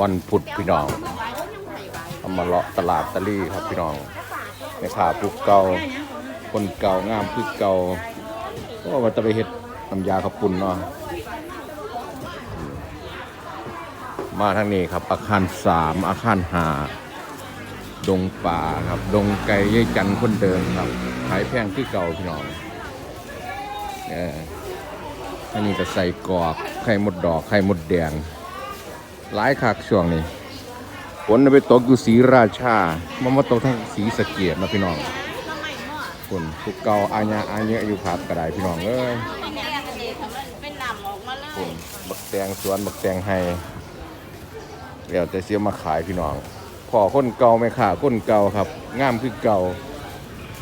วันพุธพี่น้องเอามาเลาะตลาดตะลี่ครับพี่น้องแม่ค้าผู้เก่าคนเก่างามคือเก่าก็ว่าจะไปเฮ็ดน้ำยาขับปุ่นเนาะมาทางนี้ครับ อาคารสามอาคารหาดงป่าครับ ดงไก่ยายจันคนเดิมครับขายแพงที่เก่าพี่น้องเอออันนี้ก็ใส่กรอกไข่มดดอกไข่มดแดง หลายคักช่วงนี้ฝนไปตกอยู่ศรีราชามามาตกทั้งศรีสะเกียดนะพี่น้องฝนทุกเกาอาญาอาเยอะอยู่ครับกระไดพี่น้องเอ้ยเป็นหนำออกเลฝยนบักแตงสวนบักแตงไฮเดี๋ยวจะเสียมาขายพี่น้องพ่อคนเก่าไม่ขาคนเก่าครับงามคือเก่า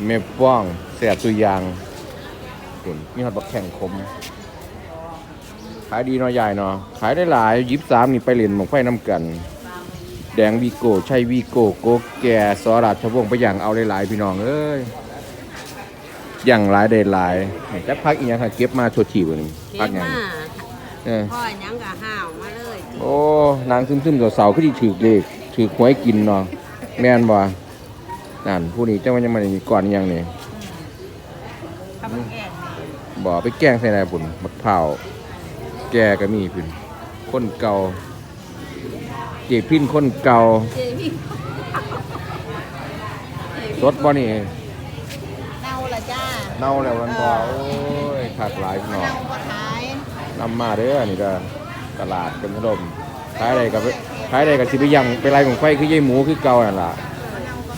เมฟ้องแสบตัวยางฝนมีฮอดบักแข่งคม ขายดีเนาะใหญ่เนาะขายได้หลายยิบสามนี่ไปเล่นหมองไฟน้ำกัน แดงวีโก้ชัยวีโก้โกแก่สอราชวงศ์ไปอย่างเอาได้หลายพี่น้องเอ้ยอย่างหลายได้หลายจักพักอีกอย่างค่ะเก็บมาชดฉีบนี่พักอย่างเออพ่อยังกะห้าวมาเลยโอ้นางซึมๆเสาๆขึ้นที่ถือเลขถือหวยกินเนาะแม่นบ่นั่นผู้นี้เจ้ามันยังมามีก่อนอีหยังนี่ทำแก่บ่ไปแกล้งใส่นายปุ่นบักเผาว แกก็มีพุ่นคนเก่า เจ็บพินคนเก่าเจพี่รถบ่นี่เน่าละจ้าเน่าแล้วมันบ่โอ้ยขาดหลายพี่น้องเน่าก็ขายนำมาเด้อนี่ก็ตลาดเป็นขนมขายอะไรกับขายอะไรกับสิไปยังไปไรของไฟคือยายหมูคือเก่านั่นล่ะ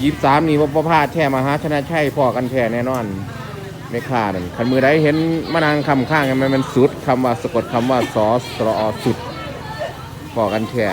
ยีบสามนี่บ่พลาดแช่มาหาชนะชัยพ่อกันแท้แน่นอน ไม่คาดนั่นคันมือใดเห็นมะนางคำข้างกันมันมันสุดคำว่าสะกดคำว่าสอสรอสุดบอกกันแค่